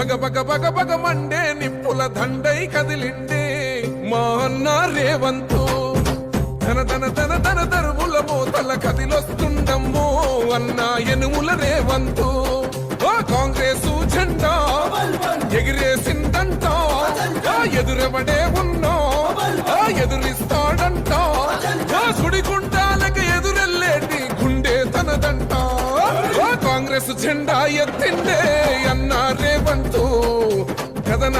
బగ బగ బగ బగ Monday నిప్పుల దండై కదిలిండే మా అన్న రేవంతు. ధన ధన ధన ధన దరువుల మూతల కదిలొస్తుండమ్మో అన్న ఎనుముల రేవంతు. ఓ కాంగ్రెస్ జెండా ఎగిరేసిందంట. ఎదురెవడే ఉన్నా ఆ ఎదురిస్తాడంట. ఆ ఎదురెళ్ళేటి గుండె తనదంట. కాంగ్రెస్ జెండా ఎత్తిండే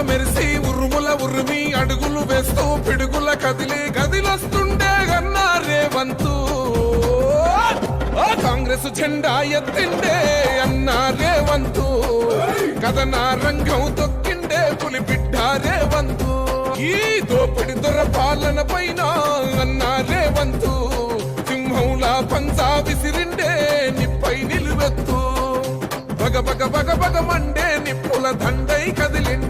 మెరుపుల మెరిసి ఉరుముల ఉరిమి అడుగులు వేస్తూ పిడుగుల కదిలి గదిలొస్తుండే గన్నా రేవంతు. కాంగ్రెస్ జెండా ఎత్తిండే అన్నా రేవంతు. కథన రంగం తొక్కిండే పులి బిడ్డ రేవంతు. ఈ దోపిడి దొర పాలన పైన అన్నా రేవంతు. సింహంలా పంచా విసిరిండే నిప్పై నిలువెత్తు. బగ బగ బగ బగ మండే నిప్పుల దండై కదిలిండే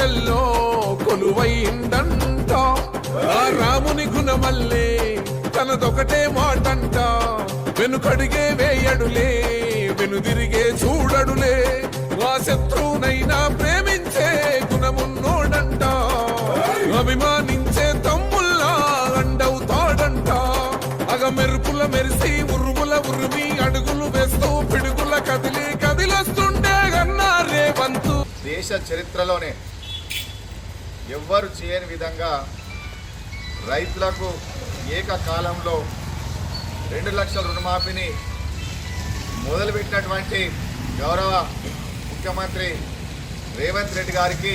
గుండెల్లో కొలువైందంట. ఆ రాముని గుణమల్లే తనదొకటే మాటంట. వెనుకడిగే వేయడులే వెనుదిరిగే చూడడులే. ఆ శత్రువునైనా ప్రేమించే గుణమున్నోడంట. అభిమానించే తమ్ముల్లా అండవుతాడంట. అగ మెరుపుల మెరిసి ఉరుముల ఉరిమి అడుగులు వేస్తూ పిడుగుల కదిలి కదిలొస్తుండే అన్నారే రేవంతు. దేశ చరిత్రలోనే ఎవ్వరు చేయని విధంగా రైతులకు ఏకకాలంలో రెండు లక్షల రుణమాఫీని మొదలుపెట్టినటువంటి గౌరవ ముఖ్యమంత్రి రేవంత్ రెడ్డి గారికి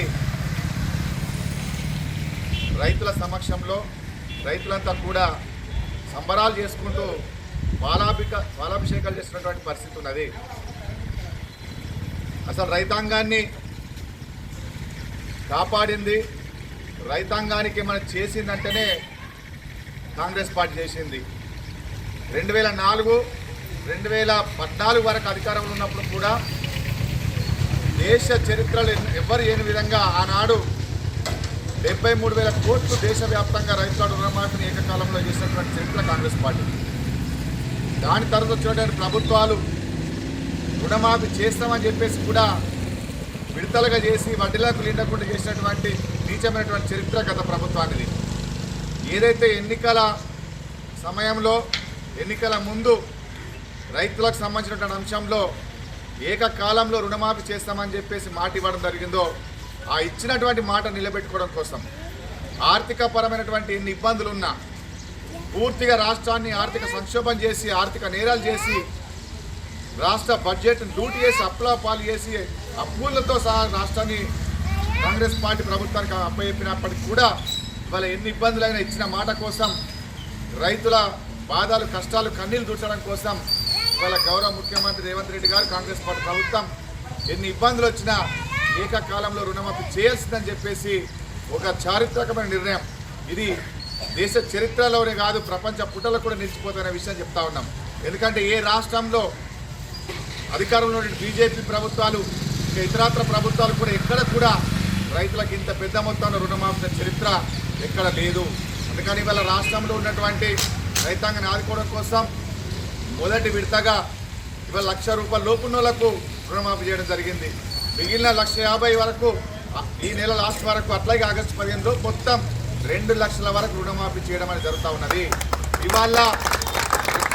రైతుల సమక్షంలో రైతులంతా కూడా సంబరాలు చేసుకుంటూ పాలాభిక పాలాభిషేకాలు చేస్తున్నటువంటి పరిస్థితి ఉన్నది. అసలు రైతాంగాన్ని కాపాడింది రైతాంగానికి మనం చేసిందంటేనే కాంగ్రెస్ పార్టీ చేసింది. రెండు వేల నాలుగు రెండు వేల పద్నాలుగు వరకు అధికారంలో ఉన్నప్పుడు కూడా దేశ చరిత్రలో ఎవ్వరు లేని విధంగా ఆనాడు డెబ్బై మూడు వేల కోట్లు దేశవ్యాప్తంగా రైతుల రుణమాఫీని ఏకకాలంలో చేసినటువంటి చరిత్ర కాంగ్రెస్ పార్టీ. దాని తర్వాత వచ్చినటువంటి ప్రభుత్వాలు రుణమాఫీ చేస్తామని చెప్పేసి కూడా విడతలుగా చేసి వడ్డీలకు నిండకుండా చేసినటువంటి నీచమైనటువంటి చరిత్ర గత ప్రభుత్వానికి ఏదైతే ఎన్నికల సమయంలో ఎన్నికల ముందు రైతులకు సంబంధించినటువంటి అంశంలో ఏకకాలంలో రుణమాఫీ చేస్తామని చెప్పేసి మాట ఇవ్వడం జరిగిందో ఆ ఇచ్చినటువంటి మాట నిలబెట్టుకోవడం కోసం ఆర్థిక పరమైనటువంటి ఎన్ని ఇబ్బందులు ఉన్నా పూర్తిగా రాష్ట్రాన్ని ఆర్థిక సంక్షోభం చేసి ఆర్థిక నేరాలు చేసి రాష్ట్ర బడ్జెట్ లూట్ చేసి అప్పుల పాలు చేసి అప్పులతో సహా రాష్ట్రాన్ని కాంగ్రెస్ పార్టీ ప్రభుత్వానికి అప్పచెప్పినప్పటికి కూడా ఇవాళ ఎన్ని ఇబ్బందులైనా ఇచ్చిన మాట కోసం రైతుల బాధలు కష్టాలు కన్నీళ్ళు దూచడం కోసం ఇవాళ గౌరవ ముఖ్యమంత్రి రేవంత్ రెడ్డి గారు కాంగ్రెస్ పార్టీ ప్రభుత్వం ఎన్ని ఇబ్బందులు వచ్చినా ఏకకాలంలో రుణమాఫీ చేయాల్సిందని చెప్పేసి ఒక చారిత్రకమైన నిర్ణయం. ఇది దేశ చరిత్రలోనే కాదు ప్రపంచ పుటలో కూడా నిలిచిపోతున్న విషయం చెప్తా ఉన్నాం. ఎందుకంటే ఏ రాష్ట్రంలో అధికారంలో బీజేపీ ప్రభుత్వాలు ఇతరాత్ర ఇతరత్ర ప్రభుత్వాలు కూడా ఎక్కడ కూడా రైతులకు ఇంత పెద్ద మొత్తంలో రుణమాఫీ చరిత్ర ఎక్కడ లేదు. అందుకని ఇవాళ రాష్ట్రంలో ఉన్నటువంటి రైతాంగాన్ని ఆదుకోవడం కోసం మొదటి విడతగా ఇవాళ లక్ష రూపాయల లోపున్నోళ్ళకు రుణమాఫీ చేయడం జరిగింది. మిగిలిన లక్ష యాభై వరకు ఈ నెల లాస్ట్ వరకు అట్లాగే ఆగస్టు పదిహేనులో మొత్తం రెండు లక్షల వరకు రుణమాఫీ చేయడం అనేది జరుగుతూ ఉన్నది. ఇవాళ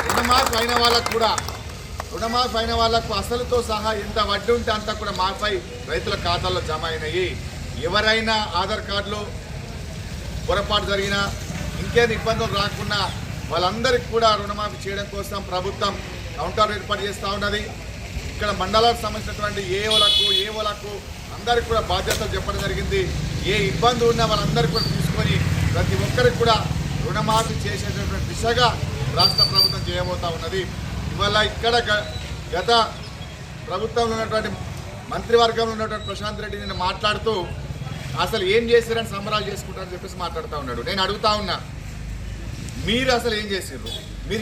రుణమాఫీ అయిన వాళ్ళకు కూడా రుణమాఫీ అయిన వాళ్ళకు అసలుతో సహా ఎంత వడ్డీ ఉంటే అంతా కూడా మాఫై రైతుల ఖాతాల్లో జమ అయినాయి. ఎవరైనా ఆధార్ కార్డులో పొరపాటు జరిగినా ఇంకేం ఇబ్బందులు రాకుండా వాళ్ళందరికీ కూడా రుణమాఫీ చేయడం కోసం ప్రభుత్వం కౌంటర్ ఏర్పాటు చేస్తూ ఉన్నది. ఇక్కడ మండలాలకు సంబంధించినటువంటి ఏఓలకు ఏఓలకు అందరికి కూడా బాధ్యతలు చెప్పడం జరిగింది. ఏ ఇబ్బంది ఉన్నా వాళ్ళందరికీ కూడా తీసుకొని ప్రతి ఒక్కరికి కూడా రుణమాఫీ చేసేటటువంటి దిశగా రాష్ట్ర ప్రభుత్వం చేయబోతా ఉన్నది. ఇవాళ ఇక్కడ గత ప్రభుత్వంలో ఉన్నటువంటి మంత్రివర్గంలో ఉన్నటువంటి ప్రశాంత్ రెడ్డి నేను మాట్లాడుతూ అసలు ఏం చేశారని సంబరాలు చేసుకుంటారని చెప్పేసి మాట్లాడుతూ ఉన్నాడు. నేను అడుగుతా ఉన్నా మీరు అసలు ఏం చేసారు